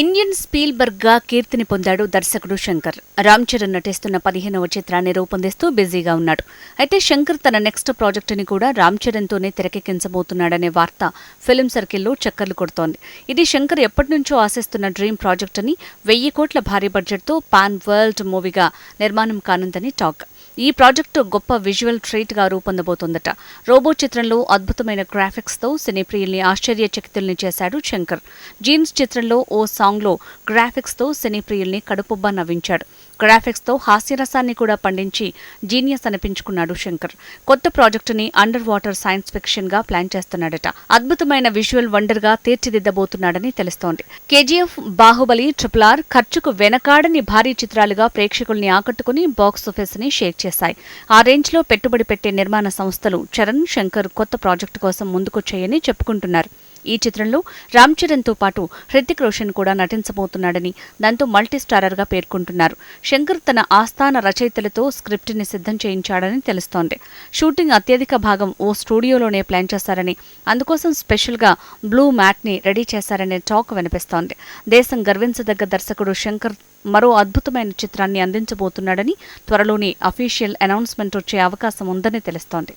Indian స్పీల్బర్గ్గా కీర్తిని పొందాడు దర్శకుడు శంకర్. రామ్ చరణ్ నటిస్తున్న పదిహేనవ చిత్రాన్ని రూపొందిస్తూ బిజీగా ఉన్నాడు. అయితే శంకర్ తన నెక్స్ట్ ప్రాజెక్టుని కూడా రామ్ చరణ్ తోనే తెరకెక్కించబోతున్నాడనే వార్త ఫిల్మ్ సర్కిల్లో చక్కర్లు కొడుతోంది. ఇది శంకర్ ఎప్పటి నుంచో ఆశిస్తున్న డ్రీమ్ ప్రాజెక్ట్ అని వెయ్యి కోట్ల భారీ బడ్జెట్తో పాన్ వరల్డ్ మూవీగా నిర్మాణం కానుందని టాక్. ఈ ప్రాజెక్టు గొప్ప విజువల్ ట్రీట్గా రూపొందబోతోందట. రోబో చిత్రంలో అద్భుతమైన గ్రాఫిక్స్తో సినీ ప్రియుల్ని ఆశ్చర్యచకితుల్ని చేశాడు శంకర్. జీన్స్ చిత్రంలో ఓ సాంగ్లో గ్రాఫిక్స్తో సినీ ప్రియుల్ని కడుపుబ్బా నవ్వించాడు. గ్రాఫిక్స్తో హాస్యరసాన్ని కూడా పండించి జీనియస్ అనిపించుకున్నాడు శంకర్. కొత్త ప్రాజెక్టుని అండర్ వాటర్ సైన్స్ ఫిక్షన్గా ప్లాన్ చేస్తున్నాడట. అద్భుతమైన విజువల్ వండర్గా తీర్చిదిద్దబోతున్నాడని తెలుస్తోంది. కేజీఎఫ్ బాహుబలి ట్రిపుల్ ఆర్ ఖర్చుకు వెనకాడని భారీ చిత్రాలుగా ప్రేక్షకుల్ని ఆకట్టుకుని బాక్స్ ఆఫీస్ని షేక్ చేశాయి. ఆ రేంజ్లో పెట్టుబడి పెట్టే నిర్మాణ సంస్థలు చరణ్ శంకర్ కొత్త ప్రాజెక్టు కోసం ముందుకొచ్చాయని చెప్పుకుంటున్నారు. ఈ చిత్రంలో రామ్ చరణ్తో పాటు హృతిక్ రోషన్ కూడా నటించబోతున్నాడని దాంతో మల్టీ స్టారర్గా పేర్కొంటున్నారు. శంకర్ తన ఆస్థాన రచయితలతో స్క్రిప్ట్ని సిద్ధం చేయించాడని తెలుస్తోంది. షూటింగ్ అత్యధిక భాగం ఓ స్టూడియోలోనే ప్లాన్ చేశారని అందుకోసం స్పెషల్గా బ్లూ మ్యాట్ని రెడీ చేశారనే టాక్ వినిపిస్తోంది. దేశం గర్వించదగ్గ దర్శకుడు శంకర్ మరో అద్భుతమైన చిత్రాన్ని అందించబోతున్నాడని త్వరలోనే అఫీషియల్ అనౌన్స్మెంట్ వచ్చే అవకాశం ఉందని తెలుస్తోంది.